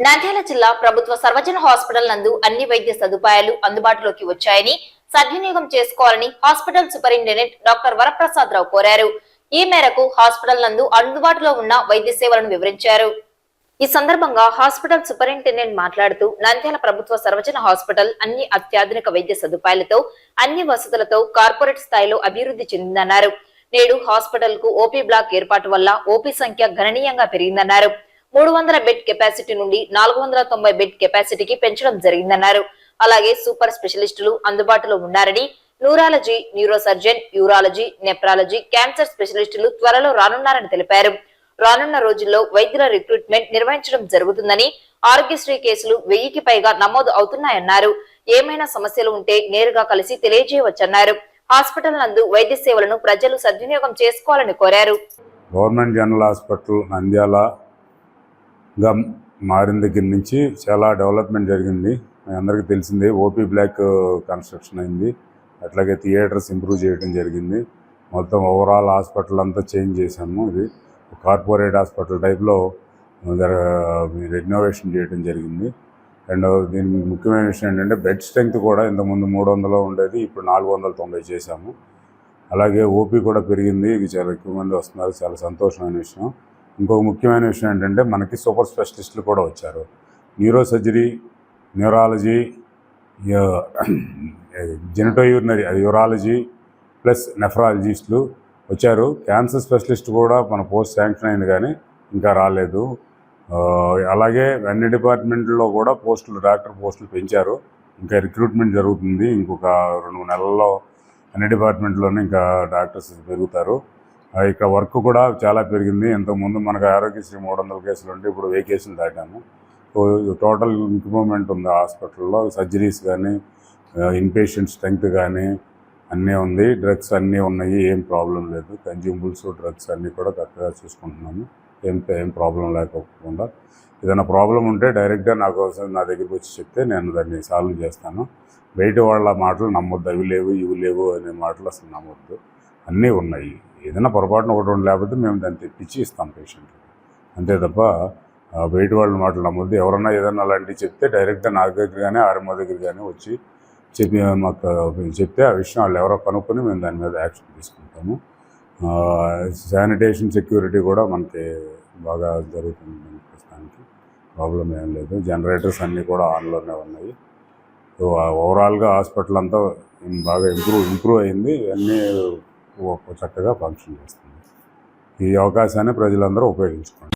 నంద్యాల జిల్లా ప్రభుత్వ సర్వజన హాస్పిటల్ నందు అన్ని వైద్య సదుపాయాలు అందుబాటులోకి వచ్చాయని సద్వినియోగం చేసుకోవాలని hospital superintendent doctor Varaprasad Rao కోరారు. ఈ మేరకు హాస్పిటల్ నందు అందుబాటులో ఉన్న వైద్య సేవలను వివరించారు. ఈ సందర్భంగా హాస్పిటల్ సూపరింటెండెంట్ మాట్లాడుతూ నంద్యాల ప్రభుత్వ సర్వజన హాస్పిటల్ అన్ని అత్యాధునిక వైద్య సదుపాయాలతో అన్ని వసతులతో కార్పొరేట్ స్థాయిలో అభివృద్ధి చెందిందన్నారు. నేడు హాస్పిటల్కు ఓపీ బ్లాక్ ఏర్పాటు వల్ల ఓపీ సంఖ్య గణనీయంగా పెరిగిందన్నారు. మూడు వందల బెడ్ కెపాసిటీ నుండి నాలుగు వందల తొంభై బెడ్ కెపాసిటీకి పెంచడం జరిగిందన్నారు. అలాగే సూపర్ స్పెషలిస్టులు అందుబాటులో ఉన్నారని neurology neurosurgeon urology nephrology cancer స్పెషలిస్టులు త్వరలో రానున్నారని తెలిపారు. రానున్న రోజుల్లో వైద్యుల రిక్రూట్మెంట్ నిర్వహించడం జరుగుతుందని ఆరోగ్యశ్రీ కేసులు వెయ్యికి పైగా నమోదు అవుతున్నాయన్నారు. ఏమైనా సమస్యలు ఉంటే నేరుగా కలిసి తెలియజేయవచ్చన్నారు. హాస్పిటల్ నందు వైద్య సేవలను ప్రజలు సద్వినియోగం చేసుకోవాలని కోరారు. గవర్నమెంట్ జనరల్ హాస్పిటల్ గా మారిన దగ్గర నుంచి చాలా డెవలప్మెంట్ జరిగింది. అందరికీ తెలిసిందే ఓపీ బ్లాక్ కన్స్ట్రక్షన్ అయింది. అట్లాగే థియేటర్స్ ఇంప్రూవ్ చేయడం జరిగింది. మొత్తం ఓవరాల్ హాస్పిటల్ అంతా చేంజ్ చేశాము ఇది. కార్పొరేట్ హాస్పిటల్ టైప్లో రెనోవేషన్ చేయడం జరిగింది. అండ్ దీని ముఖ్యమైన విషయం ఏంటంటే బెడ్ స్ట్రెంగ్త్ కూడా ఇంతకుముందు మూడు వందలు ఉండేది ఇప్పుడు నాలుగు వందల తొంభై చేశాము. అలాగే ఓపీ కూడా పెరిగింది. ఇది చాలా ఎక్కువ మంది వస్తున్నారు. చాలా సంతోషమైన విషయం. ఇంకొక ముఖ్యమైన విషయం ఏంటంటే మనకి సూపర్ స్పెషలిస్టులు కూడా వచ్చారు. Neuro surgery neurology genito urinary urology plus నెఫ్రాలజిస్టులు వచ్చారు. క్యాన్సర్ స్పెషలిస్ట్ కూడా మన పోస్ట్ శాంక్షన్ అయింది కానీ ఇంకా రాలేదు. అలాగే అన్ని డిపార్ట్మెంట్లో కూడా పోస్టులు డాక్టర్ పోస్టులు పెంచారు. ఇంకా రిక్రూట్మెంట్ జరుగుతుంది. ఇంకొక రెండు నెలల్లో అన్ని డిపార్ట్మెంట్లోనే ఇంకా డాక్టర్స్ పెరుగుతారు. ఇక్కడ వర్క్ కూడా చాలా పెరిగింది. ఇంతకుముందు మనకు ఆరోగ్యశ్రీ మూడు వందల కేసులు ఉంటే ఇప్పుడు వెయ్యి కేసులు దాటాము. సో టోటల్ ఇంప్రూవ్మెంట్ ఉంది హాస్పిటల్లో. సర్జరీస్ కానీ ఇన్పేషెంట్ స్ట్రెంగ్త్ కానీ అన్నీ ఉంది. డ్రగ్స్ అన్నీ ఉన్నాయి. ఏం ప్రాబ్లం లేదు. కన్జ్యూమబుల్స్ డ్రగ్స్ అన్నీ కూడా కరెక్ట్గా చూసుకుంటున్నాము. ఏం ఏం ప్రాబ్లం లేకపోకుండా. ఏదైనా ప్రాబ్లం ఉంటే డైరెక్ట్గా నాకు నా దగ్గరికి వచ్చి చెప్తే నేను దాన్ని సాల్వ్ చేస్తాను. బయట వాళ్ళ మాటలు నమ్మొద్దు. అవి లేవు ఇవి లేవు అనే మాటలు అసలు నమ్మొద్దు. అన్నీ ఉన్నాయి. ఏదైనా పొరపాటున ఒకటి ఉండి లేకపోతే మేము దాన్ని తెప్పించి ఇస్తాం పేషెంట్కి అంతే తప్ప బయట వాళ్ళ మాటలు నమ్మద్దు. ఎవరన్నా ఏదన్నా అలాంటివి చెప్తే డైరెక్ట్గా నా దగ్గర కానీ ఆర్ఎంఓ దగ్గర కానీ వచ్చి చెప్పి మాకు చెప్తే ఆ విషయం వాళ్ళు ఎవరో కనుక్కొని మేము దాని మీద యాక్షన్ తీసుకుంటాము. శానిటేషన్ సెక్యూరిటీ కూడా మనకి బాగా జరుగుతుంది ప్రస్తుతానికి. ప్రాబ్లం ఏం లేదు. జనరేటర్స్ అన్నీ కూడా ఆన్లోనే ఉన్నాయి. సో ఓవరాల్గా హాస్పిటల్ అంతా బాగా ఇంప్రూవ్ ఇంప్రూవ్ అయింది. అన్నీ చక్కగా ఫంక్షన్ చేస్తుంది. ఈ అవకాశాన్ని ప్రజలందరూ ఉపయోగించుకోండి.